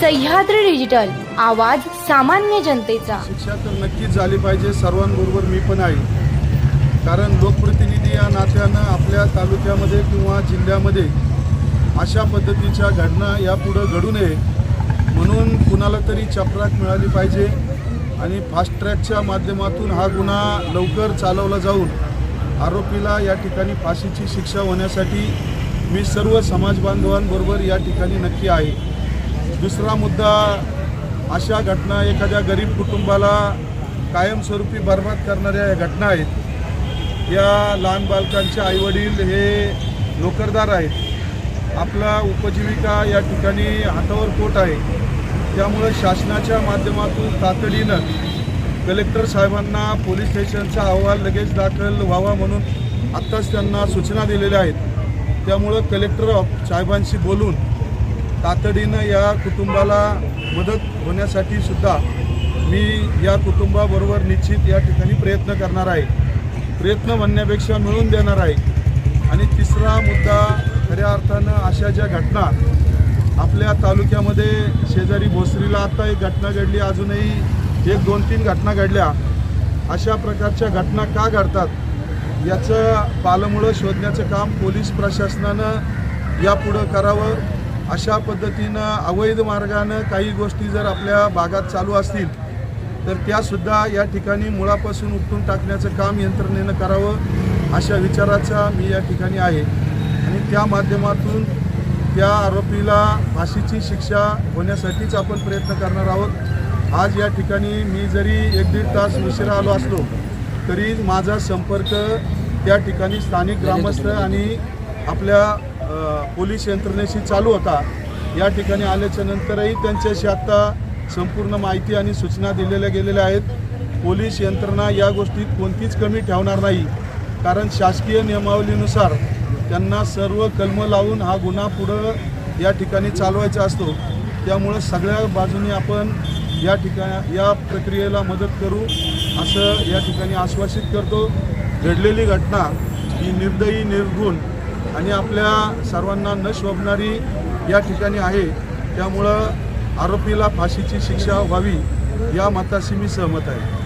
Sahyadri digital आवाज सामान्य जनतेचा. शिक्षा तर नक्कीच झाली पाहिजे सर्वांबरोबर मी पण आहे. कारण लोकप्रतिनिधी या नात्यानं आपल्या तालुक्यामध्ये किंवा जिल्ह्यामध्ये अशा पद्धतीच्या घटना यापुढं घडू नये. म्हणून कुणाला तरी चपराक मिळाली पाहिजे आणि फास्ट ट्रॅकच्या माध्यमातून हा गुन्हा लवकर चालवला जाऊन आरोपीला या ठिकाणी फाशीची शिक्षा होण्यासाठी मी सर्व समाज बांधवांबरोबर या ठिकाणी नक्की आहे. दुसरा मुद्दा अशा घटना एखाद्या गरीब कुटुंबाला कायमस्वरूपी बर्बाद करणाऱ्या या घटना आहेत. या लहान बालकांचे आईवडील हे नोकरदार आहेत. आपला उपजीविका या ठिकाणी हातावर पोट आहे. त्यामुळं शासनाच्या माध्यमातून तातडीनं कलेक्टर साहेबांना पोलीस स्टेशनचा अहवाल लगेच दाखल व्हावा म्हणून आत्ताच त्यांना सूचना दिलेल्या आहेत. त्यामुळं कलेक्टर साहेबांशी बोलून तातडीनं या कुटुंबाला मदत होण्यासाठी सुद्धा मी या कुटुंबाबरोबर निश्चित या ठिकाणी प्रयत्न करणार आहे. प्रयत्न म्हणण्यापेक्षा मिळून देणार आहे. आणि तिसरा मुद्दा खऱ्या अर्थानं अशा ज्या घटना आपल्या तालुक्यामध्ये शेजारी भोसरीला आता एक घटना घडली अजूनही एक दोन तीन घटना घडल्या. अशा प्रकारच्या घटना का घडतात? याचं पालमुळं शोधण्याचं काम पोलीस प्रशासनानं यापुढं करावं. अशा पद्धतीनं अवैध मार्गानं काही गोष्टी जर आपल्या भागात चालू असतील तर त्यासुद्धा या ठिकाणी मुळापासून उपटून टाकण्याचं काम यंत्रणेनं करावं अशा विचाराचा मी या ठिकाणी आहे. आणि त्या माध्यमातून त्या आरोपीला फाशीची शिक्षा होण्यासाठीच आपण प्रयत्न करणार आहोत. आज या ठिकाणी मी जरी एक दीड तास उशिरा आलो असलो तरी माझा संपर्क त्या ठिकाणी स्थानिक ग्रामस्थ आणि आपल्या पोलीस यंत्रणेशी चालू होता. या ठिकाणी आल्याच्या नंतरही त्यांच्याशी आत्ता संपूर्ण माहिती आणि सूचना दिलेल्या गेलेल्या आहेत. पोलीस यंत्रणा या गोष्टीत कोणतीच कमी ठेवणार नाही. कारण शासकीय नियमावलीनुसार त्यांना सर्व कलम लावून हा गुन्हा पुढं या ठिकाणी चालवायचा असतो. त्यामुळं सगळ्या बाजूनी आपण या ठिकाणी या प्रक्रियेला मदत करू असं या ठिकाणी आश्वासित करतो. घडलेली घटना ही निर्दयी निर्गुण आणि आपल्या सर्वांना न शोभणारी या ठिकाणी आहे. त्यामुळं आरोपीला फाशीची शिक्षा व्हावी या मताशी मी सहमत आहे.